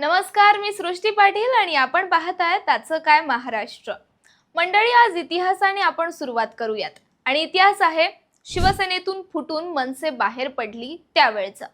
नमस्कार मी सृष्टी पाटील आणि आपण पाहत आहे त्याचं काय महाराष्ट्र. मंडळी आज इतिहासाने आपण सुरुवात करूयात. आणि इतिहास आहे शिवसेनेतून फुटून मनसे बाहेर पडली त्यावेळचा.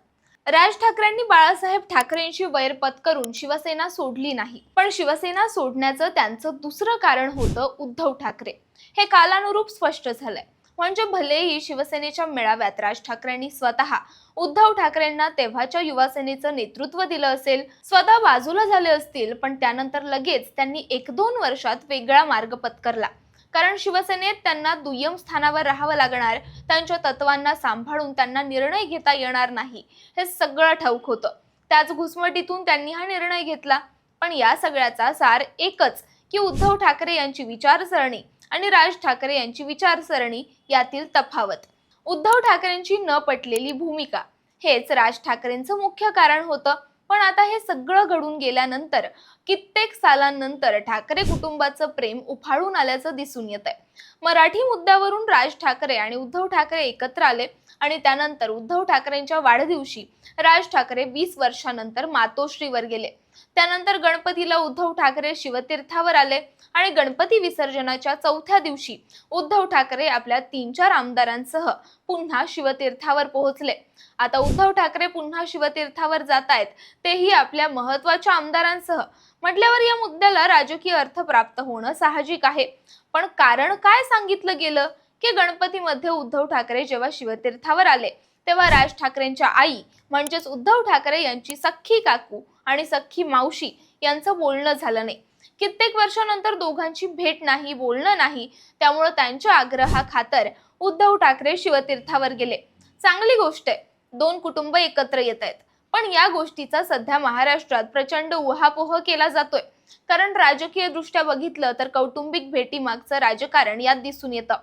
राज ठाकरेंनी बाळासाहेब ठाकरेंशी वैर पत्करून शिवसेना सोडली नाही. पण शिवसेना सोडण्याचं त्यांचं दुसरं कारण होतं उद्धव ठाकरे. हे कालानुरूप स्पष्ट झालंय. म्हणजे भलेही शिवसेनेच्या मेळाव्यात राज ठाकरेंनी स्वतः उद्धव ठाकरेंना तेव्हाच्या युवासेनेचं नेतृत्व दिलं असेल स्वतः बाजूला झाले असतील पण त्यानंतर लगेच त्यांनी एक दोन वर्षात वेगळा मार्ग पत्करला. कारण शिवसेनेत त्यांना दुय्यम स्थानावर राहावं लागणार त्यांच्या तत्वांना सांभाळून त्यांना निर्णय घेता येणार नाही हे सगळं ठाऊक होतं. त्याच घुसमटीतून त्यांनी हा निर्णय घेतला. पण या सगळ्याचा सार एकच की उद्धव ठाकरे यांची विचारसरणी आणि राज ठाकरे यांची विचारसरणी यातील तफावत. उद्धव ठाकरेंची न पटलेली भूमिका. हेच राज ठाकरेंचं मुख्य कारण होतं. पण आता हे सगळं घडून गेल्यानंतर कित्येक सालांनंतर ठाकरे कुटुंबाचं प्रेम उफाळून आल्याचं दिसून येत आहे मराठी मुद्द्यावरून राज ठाकरे आणि उद्धव ठाकरे एकत्र आले आणि त्यानंतर उद्धव ठाकरेंच्या वाढदिवशी राज ठाकरे वीस वर्षानंतर मातोश्रीवर गेले. त्यानंतर गणपतीला उद्धव ठाकरे शिवतीर्थावर आले आणि गणपती विसर्जनाच्या चौथ्या दिवशी उद्धव ठाकरे आपल्या तीन चार आमदारांसह पुन्हा शिवतीर्थावर पोहोचले. आता उद्धव ठाकरे पुन्हा शिवतीर्थावर जात आहेत तेही आपल्या महत्त्वाच्या आमदारांसह. म्हटल्यावर या मुद्द्याला राजकीय अर्थ प्राप्त होणं साहजिक आहे. पण कारण काय सांगितलं गेलं? की गणपतीमध्ये उद्धव ठाकरे जेव्हा शिवतीर्थावर आले तेव्हा राज ठाकरेंच्या आई म्हणजेच उद्धव ठाकरे यांची सख्खी काकू आणि सख्खी मावशी यांचं बोलणं झालं नाही. कित्येक वर्षानंतर दोघांची भेट नाही बोलणं नाही त्यामुळं त्यांच्या आग्रहाखातर उद्धव ठाकरे शिवतीर्थावर गेले. चांगली गोष्ट आहे दोन कुटुंब एकत्र येत आहेत. पण या गोष्टीचा सध्या महाराष्ट्रात प्रचंड उहापोह केला जातोय. कारण राजकीय दृष्ट्या बघितलं तर कौटुंबिक भेटी मागचं राजकारण यात दिसून येतं.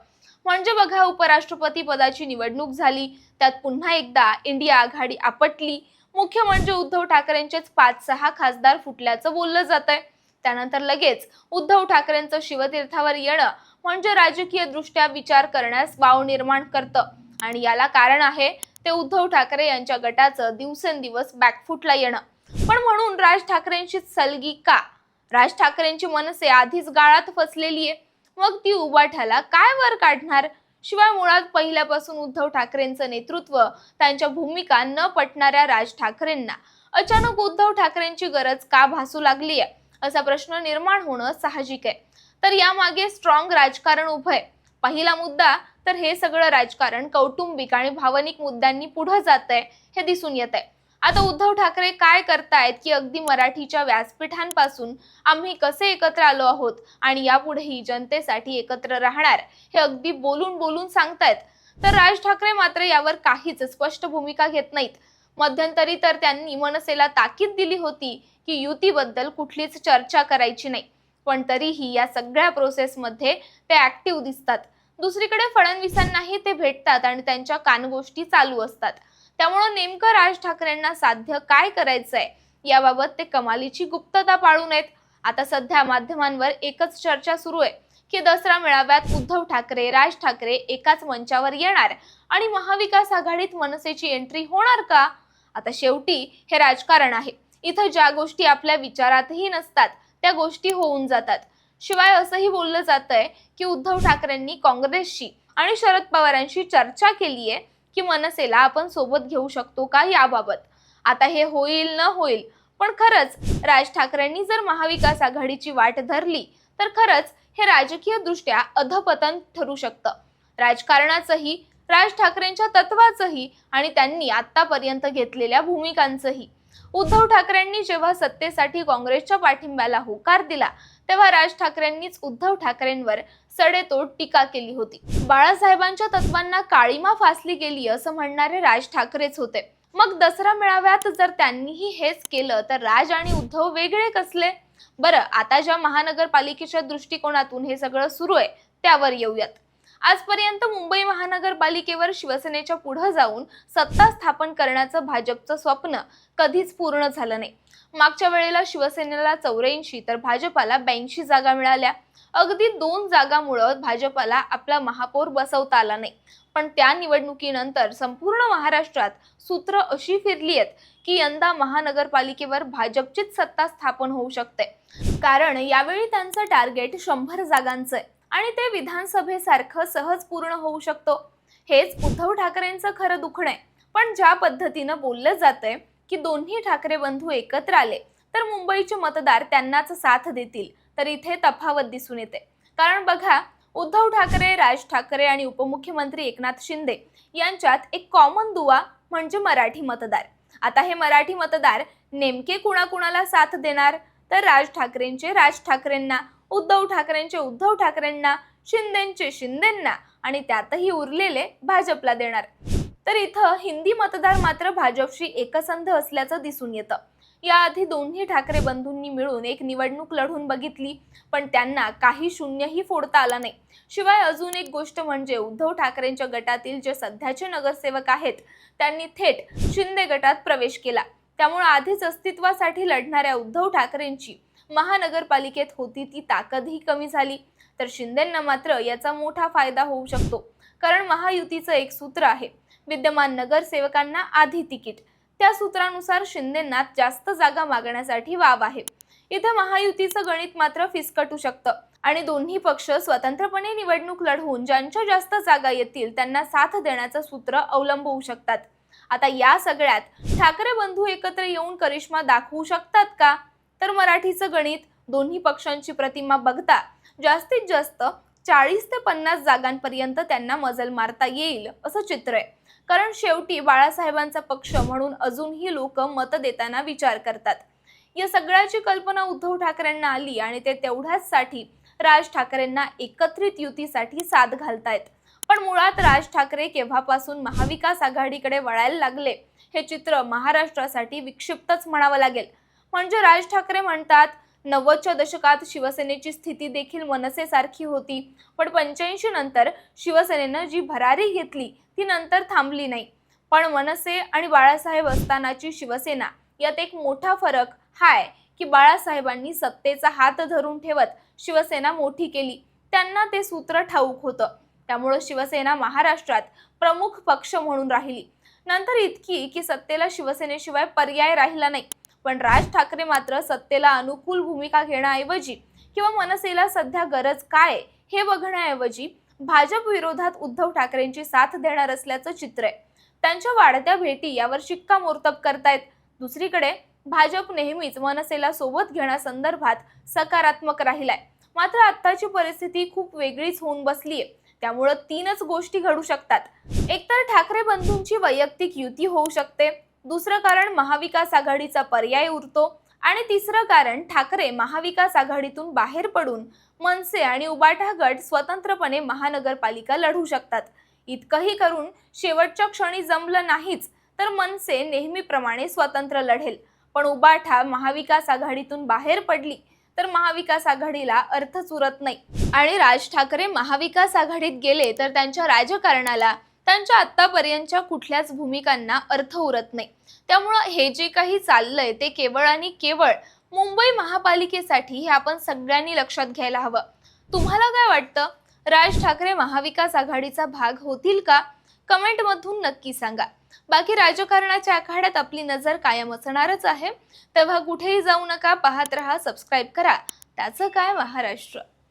म्हणजे बघा उपराष्ट्रपती पदाची निवडणूक झाली. त्यात पुन्हा एकदा इंडिया आघाडी आपटली. मुख्य म्हणजे उद्धव ठाकरेंचेच पाच सहा खासदार फुटल्याचं बोललं जात आहे त्यानंतर लगेच उद्धव ठाकरेंचं शिवतीर्थावर येणं म्हणजे राजकीय दृष्ट्या विचार करण्यास वाव निर्माण करतं. आणि याला कारण आहे ते उद्धव ठाकरे यांच्या गटाचं दिवसेंदिवस बॅकफुटला येणं. पण म्हणून राज ठाकरेंची सलगी का? राज ठाकरेंची मनसे आधीच गाळात फसलेली आहे मग ती उबाठाला काय वर काढणार? शिवाय मुळात पहिल्यापासून उद्धव ठाकरेंचं नेतृत्व त्यांच्या भूमिका न पटणाऱ्या राज ठाकरेंना. अचानक उद्धव ठाकरेंची गरज का भासू लागली आहे असा प्रश्न निर्माण होणं साहजिक आहे. तर यामागे स्ट्रॉंग राजकारण उभं आहे पहिला मुद्दा तर हे सगळं राजकारण कौटुंबिक आणि भावनिक मुद्द्यांनी पुढं जात आहे हे दिसून येत आहे आता उद्धव ठाकरे काय करतायत की अगदी मराठीच्या व्यासपीठांपासून आम्ही कसे एकत्र आलो आहोत आणि यापुढेही जनतेसाठी एकत्र राहणार हे अगदी बोलून बोलून सांगतायत. तर राज ठाकरे मात्र यावर काहीच स्पष्ट भूमिका घेत नाहीत. मध्यंतरी तर त्यांनी मनसेला ताकीद दिली होती की युतीबद्दल कुठलीच चर्चा करायची नाही. पण तरीही या सगळ्या प्रोसेसमध्ये ते ऍक्टिव्ह दिसतात. दुसरीकडे फडणवीसांनाही ते भेटतात आणि त्यांच्या कानगोष्टी चालू असतात. त्यामुळं नेमकं राज ठाकरेंना साध्य काय करायचंय? याबाबत ते कमालीची गुप्तता पाळू नयेत. आता सध्या माध्यमांवर एकच चर्चा सुरू आहे की दसरा मेळाव्यात उद्धव ठाकरे राज ठाकरे एकाच मंचावर येणार आणि महाविकास आघाडीत मनसेची एंट्री होणार का? आता शेवटी हे राजकारण आहे. इथं ज्या गोष्टी आपल्या विचारातही नसतात त्या गोष्टी होऊन जातात. शिवाय असंही बोललं जात आहे की उद्धव ठाकरेंनी काँग्रेसशी आणि शरद पवारांशी चर्चा केली आहे की मनसेला आपण सोबत घेऊ शकतो का याबाबत? आता हे होईल न होईल पण खरंच राज ठाकरेंनी जर महाविकास आघाडीची वाट धरली तर खरंच हे राजकीय दृष्ट्या अधपतन ठरू शकतं. राजकारणाचंही राज ठाकरेंच्या तत्वाचंही आणि त्यांनी आतापर्यंत घेतलेल्या भूमिकांचंही. उद्धव ठाकरेंनी जेव्हा सत्तेसाठी काँग्रेसच्या पाठिंब्याला होकार दिला तेव्हा राज ठाकरेंनीच उद्धव ठाकरेंवर सडेतोड टीका केली होती. बाळासाहेबांच्या तत्वांना काळीमा फासली गेली असं म्हणणारे राज ठाकरेच होते. मग दसरा मेळाव्यात जर त्यांनीही हेच केलं तर राज आणि उद्धव वेगळे कसले? बरं आता ज्या महानगरपालिकेच्या दृष्टिकोनातून हे सगळं सुरू आहे त्यावर येऊयात. आजपर्यंत मुंबई महानगरपालिकेवर शिवसेनेच्या पुढे जाऊन सत्ता स्थापन करण्याचं भाजपचं स्वप्न कधीच पूर्ण झालं नाही. मागच्या वेळेला शिवसेनेला चौऱ्याऐंशी तर भाजपाला ब्याऐंशी जागा मिळाल्या. अगदी दोन जागामुळं भाजपाला आपला महापौर बसवता आला नाही. पण त्या निवडणुकीनंतर संपूर्ण महाराष्ट्रात सूत्र अशी फिरली आहेत की यंदा महानगरपालिकेवर भाजपचीच सत्ता स्थापन होऊ शकते. कारण यावेळी त्यांचं टार्गेट शंभर जागांचं आहे. आणि ते विधानसभेसारखं सहज पूर्ण होऊ शकतो. हेच उद्धव ठाकरेंचं खरं दुखणं आहे. पण ज्या पद्धतीनं बोललं जातंय की दोन्ही ठाकरे बंधू एकत्र आले तर मुंबईचे मतदार त्यांनाच साथ देतील तर इथे तफावत दिसून येते. कारण बघा उद्धव ठाकरे राज ठाकरे आणि उपमुख्यमंत्री एकनाथ शिंदे यांच्यात एक कॉमन दुवा म्हणजे मराठी मतदार. आता हे मराठी मतदार नेमके कुणाकुणाला साथ देणार? तर राज ठाकरेंचे राज ठाकरेंना. उद्धव ठाकरेंचे उद्धव ठाकरेंना शिंदेचे शिंदेंना आणि त्यातही उरलेले भाजपला देणार. तर इथं हिंदी मतदार मात्र भाजपशी एकसंध असल्याचं दिसून येतं. याआधी दोन्ही ठाकरे बंधूंनी मिळून एक निवडणूक लढून बघितली पण त्यांना काही शून्यही फोडता आला नाही. शिवाय अजून एक गोष्ट म्हणजे उद्धव ठाकरेंच्या गटातील जे सध्याचे नगरसेवक आहेत त्यांनी थेट शिंदे गटात प्रवेश केला. त्यामुळे आधीच अस्तित्वासाठी लढणाऱ्या उद्धव ठाकरेंची महानगरपालिकेत होती ती ताकदही कमी झाली. तर शिंदेंना मात्र याचा मोठा फायदा होऊ शकतो. कारण महायुतीचं एक सूत्र आहे विद्यमान नगरसेवकांना आधी तिकीट. त्या सूत्रानुसार शिंदेंना जास्त जागा मागण्यासाठी वाव आहे. इथं महायुतीचं गणित मात्र फिसकटू शकतं. आणि दोन्ही पक्ष स्वतंत्रपणे निवडणूक लढवून ज्यांच्या जास्त जागा येतील त्यांना साथ देण्याचं सूत्र अवलंबवू शकतात. आता या सगळ्यात ठाकरे बंधू एकत्र येऊन करिश्मा दाखवू शकतात का? तर मराठीचं गणित दोन्ही पक्षांची प्रतिमा बघता जास्तीत जास्त चाळीस ते पन्नास जागांपर्यंत त्यांना मजल मारता येईल असं चित्र आहे. कारण शेवटी बाळासाहेबांचा पक्ष म्हणून अजूनही लोक मत देताना विचार करतात. या सगळ्याची कल्पना उद्धव ठाकरेंना आली आणि ते तेवढ्याच साठी राज ठाकरेंना एकत्रित युतीसाठी साथ घालतायत. पण मुळात राज ठाकरे केव्हापासून महाविकास आघाडीकडे वळायला लागले हे चित्र महाराष्ट्रासाठी विक्षिप्तच म्हणावं लागेल. म्हणजे राज ठाकरे म्हणतात नव्वदच्या दशकात शिवसेनेची स्थिती देखील मनसेसारखी होती. पण पंच्याऐंशी नंतर शिवसेनेनं जी भरारी घेतली ती नंतर थांबली नाही. पण मनसे आणि बाळासाहेब असतानाची शिवसेना यात एक मोठा फरक हाय की बाळासाहेबांनी सत्तेचा हात धरून ठेवत शिवसेना मोठी केली. त्यांना ते सूत्र ठाऊक होतं. त्यामुळं शिवसेना महाराष्ट्रात प्रमुख पक्ष म्हणून राहिली. नंतर इतकी की सत्तेला शिवसेनेशिवाय पर्याय राहिला नाही. पण राज ठाकरे मात्र सत्तेला अनुकूल भूमिका घेण्याऐवजी किंवा मनसेला सध्या गरज काय हे बघण्याऐवजी भाजप विरोधात उद्धव ठाकरेंची साथ देणार असल्याचं चित्र आहे. त्यांच्या वाढत्या भेटी यावर शिक्कामोर्तब करतायत. दुसरीकडे भाजप नेहमीच मनसेला सोबत घेण्यासंदर्भात सकारात्मक राहिलाय. मात्र आत्ताची परिस्थिती खूप वेगळीच होऊन बसली आहे त्यामुळं तीनच गोष्टी घडू शकतात. एकतर ठाकरे बंधूंची वैयक्तिक युती होऊ शकते. दुसरं कारण महाविकास आघाडीचा पर्याय उरतो आणि तिसरं कारण ठाकरे महाविकास आघाडीतून बाहेर पडून मनसे आणि उबाठा गट स्वतंत्रपणे महानगरपालिका लढू शकतात. इतकंही करून शेवटच्या क्षणी जमलं नाहीच तर मनसे नेहमीप्रमाणे स्वतंत्र लढेल. पण उबाठा महाविकास आघाडीतून बाहेर पडली तर महाविकास आघाडीला अर्थच उरत नाही. आणि राज ठाकरे महाविकास आघाडीत गेले तर त्यांच्या राजकारणाला त्यांच्या आतापर्यंतच्या कुठल्याच भूमिकांना अर्थ उरत नाही. त्यामुळं हे जे काही चाललंय ते केवळ आणि केवळ मुंबई महापालिकेसाठी हे आपण सगळ्यांनी लक्षात घ्यायला हवं. तुम्हाला काय वाटतं? राज ठाकरे महाविकास आघाडीचा भाग होतील का? कमेंटमधून नक्की सांगा. बाकी राजकारणाच्या आखाड्यात आपली नजर कायम असणारच आहे. तेव्हा कुठेही जाऊ नका पाहत रहा सबस्क्राईब करा. त्याचं काय महाराष्ट्र?